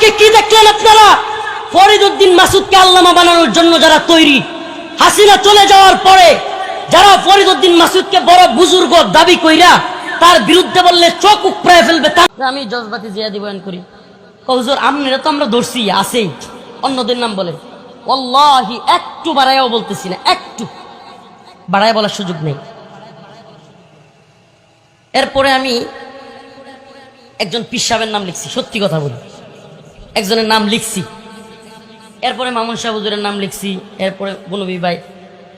আজকে কি দেখলেন আপনারা? ফরিদুদ্দিন মাসুদকে আল্লামা বানানোর জন্য যারা তৈরি, হাসিনা চলে যাওয়ার পরে যারা ফরিদুদ্দিন মাসুদকে বড় বুজুর্গ দাবি কইরা তার বিরুদ্ধে বললে চোখ উপড়ায় ফেলবে আমি জজবাতি জিয়া দিবায়ন করি। কও হুজুর, আমনেরা তো আমরা ধরছি, আছেই। অন্যদের নাম বলে। অল্লাহি একটু বাড়াইয়াও বলতেছি না, একটু। বাড়ায় বলার সুযোগ নেই। এরপরে আমি একজন পিসাবের নাম লিখছি, সত্যি কথা বলি। একজনের নাম লিখছি। এরপরে মামুন শাহ হুজুরের নাম লিখছি, এরপরে বনবী ভাই।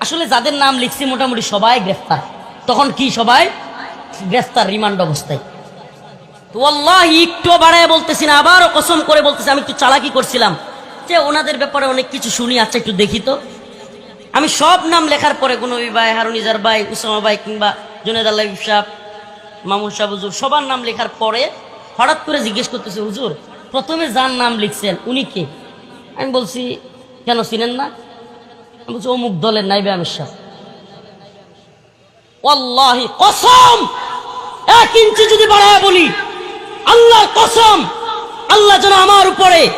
আসলে যাদের নাম লিখছি মোটামুটি সবাই গ্রেফতার। তখন কি সবাই? গ্রেফতার রিমান্ড অবস্থায়। তো আল্লাহ একটু বাড়ায় বলতেছি না, আবারও কসম করে বলতেছি, আমি একটু চালাকি করছিলাম। যে ওনাদের ব্যাপারে অনেক কিছু শুনি আচ্ছা একটু দেখি তো। আমি সব নাম লেখার পরে গুনবী ভাই হারুনিজার ভাই, উসামা ভাই কিংবা জুনেদ আল্লাহ সাহ মামুন শাহ হুজুর, সবার নাম লেখার পরে হঠাৎ করে জিজ্ঞেস করতেছে, হুজুর প্রথমে যার নাম লিখছেন, উনি কে? আমি বলছি, কেন চিনেন না? আমি বলছি, অমুক দলের নাইবে আমির কসম! এক ইঞ্চি যদি বাড়ায় বলি, আল্লাহর কসম! আল্লাহ যেন আমার উপরে,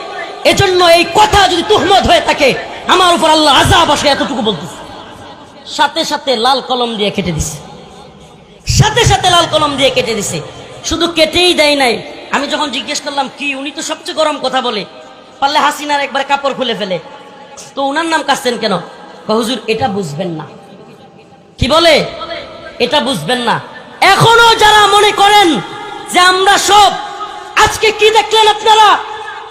এজন্য এই কথা যদি তুহমত হয়ে থাকে, আমার উপর আল্লাহ আজাব আসে এতটুকু বলতেছে। সাথে সাথে লাল কলম দিয়ে কেটে দিছে। সাথে সাথে লাল কলম দিয়ে কেটে দিছে। শুধু কেটেই দেয় নাই আমি যখন জিজ্ঞেস করলাম, কি উনি তো সবচেয়ে গরম কথা বলে? পারলে হাসিনার একবার কাপড় খুলে ফেলে। তো উনার নাম কাটছেন কেন? হুজুর, এটা বুঝবেন না। কি বলে? এটা বুঝবেন না। এখনও যারা মনে করেন যে আমরা সব, আজকে কি দেখলেন আপনারা?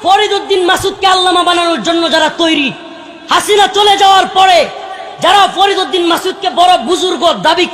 ফরিদুদ্দিন মাসুদকে আল্লামা বানানোর জন্য যারা তৈরি, হাসিনা চলে যাওয়ার পরে যারা ফরিদুদ্দিন মাসুদকে বড় বুজুর্গ দাবি